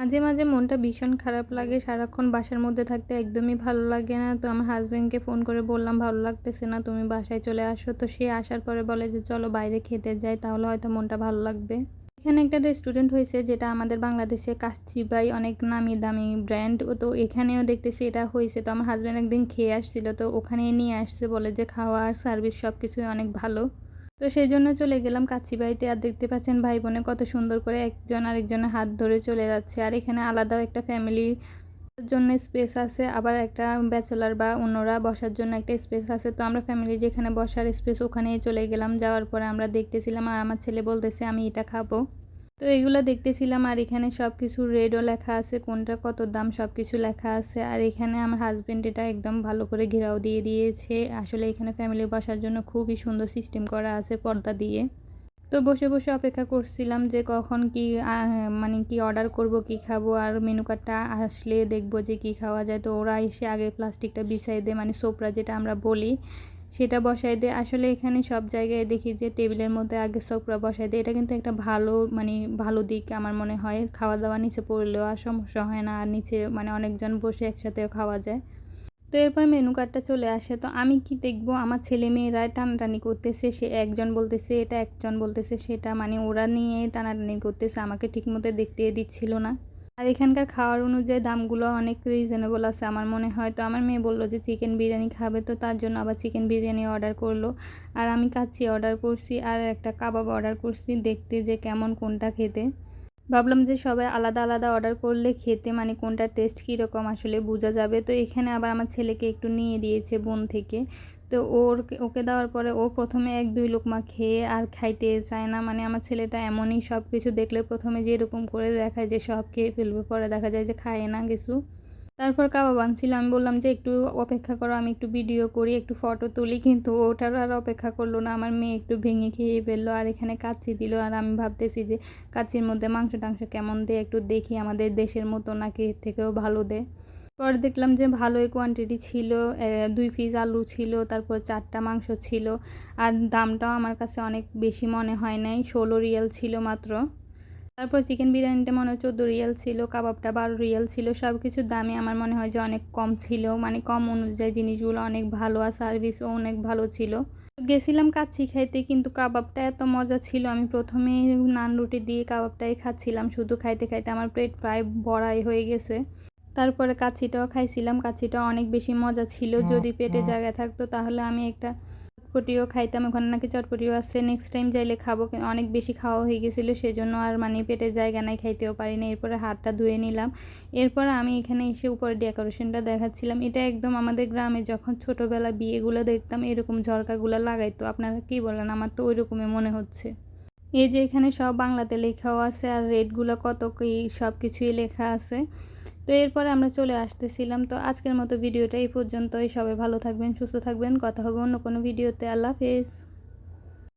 মাঝে মাঝে মনটা ভীষণ খারাপ লাগে। সারাক্ষণ বাসার মধ্যে থাকতে একদমই ভালো লাগে না। তো আমার হাজব্যান্ডকে ফোন করে বললাম, ভালো লাগতেছে না, তুমি বাসায় চলে আসো। তো সে আসার পরে বলে যে, চলো বাইরে খেতে যাই, তাহলে হয়তো মনটা ভালো লাগবে। এখানে একটা রেস্টুরেন্ট হয়েছে, যেটা আমাদের বাংলাদেশে কাচ্চিবাই অনেক নামি দামি ব্র্যান্ড ও তো এখানেও দেখতেছি এটা হয়েছে। তো আমার হাজব্যান্ড একদিন খেয়ে আসছিল, তো ওখানে নিয়ে আসছে, বলে যে, খাওয়া আর সার্ভিস সব কিছুই অনেক ভালো। তো সেই জন্য চলে গেলাম কাচ্চিবাইতে আর দেখতে পাচ্ছেন ভাই বোনে কত সুন্দর করে একজন আরেকজনের হাত ধরে চলে যাচ্ছে। আর এখানে আলাদাও একটা ফ্যামিলি জন্য স্পেস আছে, আবার একটা ব্যাচেলার বা অন্যরা বসার জন্য একটা স্পেস আছে। তো আমরা ফ্যামিলি যেখানে বসার স্পেস ওখানেই চলে গেলাম। যাওয়ার পরে আমরা দেখতেছিলাম, আর আমার ছেলে বলতেছে, আমি এটা খাব। তো এগুলো দেখতেছিলাম আর এখানে সব কিছু রেডও লেখা আছে, কোনটা কত দাম সব কিছু লেখা আছে। আর এখানে আমার হাজব্যান্ড এটা একদম ভালো করে ঘেরাও দিয়ে দিয়েছে। আসলে এখানে ফ্যামিলি বসার জন্য খুবই সুন্দর সিস্টেম করা আছে পর্দা দিয়ে। তো বসে বসে অপেক্ষা করছিলাম যে কখন কি মানে কি অর্ডার করব, কি খাব। আর মেনু কার্ডটা আসলে দেখব যে কি খাওয়া যায়। তো ওরা এসে আগে প্লাস্টিকটা বিছাই দেয় মানে সোপরা যেটা আমরা বলি। সেটা বসাই দেয়। আসলে এখানে সব জায়গায় দেখি যে টেবিলের মধ্যে আগে সোপরা বসাই দেয়। এটা কিন্তু একটা ভালো মানে ভালো দিক আমার মনে হয়। খাওয়া দাওয়া নিচে পড়লেও আর সমস্যা হয় না। আর নিচে মানে অনেকজন বসে একসাথেও খাওয়া যায়। তো এরপর মেনু কার্ডটা চলে আসে। তো আমি কি দেখব? আমার ছেলে মেয়েরা টানাটানি করতেছে, সে একজন বলতেছে, এটা একজন বলতেছে, সেটা মানে ওরা নিয়ে টানাটানি করতেছে। আমাকে ঠিকমতো দেখতে দিচ্ছিল না। আর এখানকার খাওয়ার অনুযায়ী দামগুলো অনেক রিজনেবল আছে। আমার মনে হয় তো, আমার মেয়ে বলল যে চিকেন বিরিয়ানি খাবে তো, তার জন্য আবার চিকেন বিরিয়ানি অর্ডার করল। আর আমি কাচ্চি অর্ডার করছি আর একটা কাবাব অর্ডার করছি, দেখতে যে কেমন কোনটা খেতে। ভাবলাম যে সবাই আলাদা আলাদা অর্ডার করলে খেতে মানে কোনটা টেস্ট কীরকম আসলে বোঝা যাবে। তো এখানে আবার আমার ছেলেকে একটু নিয়ে দিয়েছে বোন থেকে। তো ওর ওকে দেওয়ার পরে ও প্রথমে এক, দুই লোকমা খেয়ে আর খাইতে চায় না। মানে আমার ছেলেটা এমনই সব কিছু দেখলে প্রথমে যেরকম করে দেখায় যে সব খেয়ে ফেলবে, পরে দেখা যায় যে খায় না কিছু। তারপর কাবাব আনছিল আমি বললাম যে একটু অপেক্ষা করো, আমি একটু ভিডিও করি, একটু ফটো তুলি। কিন্তু ওটার আর অপেক্ষা করল না। আমার মেয়ে একটু ভেঙে খেয়ে ফেলল আর এখানে কাচ্চি দিল। আর আমি ভাবতেছি যে কাচ্চির মধ্যে মাংস টাংস কেমন দেয় একটু দেখি। আমাদের দেশের মতো নাকি এর থেকেও ভালো দেয়। পরে দেখলাম যে ভালোই কোয়ান্টিটি ছিল দুই পিস আলু ছিল, তারপর চারটা মাংস ছিল। আর দামটাও আমার কাছে অনেক বেশি মনে হয় নাই, ষোলো রিয়াল ছিল মাত্র। তারপর চিকেন বিরিয়ানিটা মনে হয় চোদ্দ রিয়াল ছিল, কাবাবটা বারো রিয়াল ছিল সব কিছুর দামে আমার মনে হয় যে অনেক কম ছিল। মানে কম অনুযায়ী জিনিসগুলো অনেক ভালো আর সার্ভিসও অনেক ভালো ছিল। গেছিলাম কাচ্ছি খাইতে, কিন্তু কাবাবটা এত মজা ছিল, আমি প্রথমে নান রুটি দিয়ে কাবাবটাই খাচ্ছিলাম। শুধু খাইতে খাইতে আমার পেট প্রায় বড়াই হয়ে গেছে। তারপরে কাচ্ছিটাও খাইছিলাম। কাচ্ছিটাও অনেক বেশি মজা ছিল। যদি পেটে জায়গা থাকতো তাহলে আমি একটা চটপটিও খাইতাম। ওখানে নাকি চটপটিও আসছে নেক্সট টাইম যাইলে খাব। অনেক বেশি খাওয়া হয়ে গেছিল। সেজন্য আর মানে পেটে জায়গা নাই খাইতেও পারি না এরপরে হাতটা ধুয়ে নিলাম। এরপর আমি এখানে এসে উপরে ডেকোরেশনটা দেখাচ্ছিলাম। এটা একদম আমাদের গ্রামে যখন ছোটোবেলা বিয়েগুলো দেখতাম এরকম ঝরকাগুলো লাগাইতো। আপনারা কি বলেন? আমার তো ওই রকমই মনে হচ্ছে। এই যে এখানে সব বাংলাতে লেখাও আছে আর রেটগুলো কত কী সব কিছুই লেখা আছে। তো এরপরে আমরা চলে আসতেছিলাম। তো আজকের মতো ভিডিওটা এই পর্যন্তই। সবাই ভালো থাকবেন, সুস্থ থাকবেন। কথা হবে অন্য কোনো ভিডিওতে। আল্লাহ হাফেজ।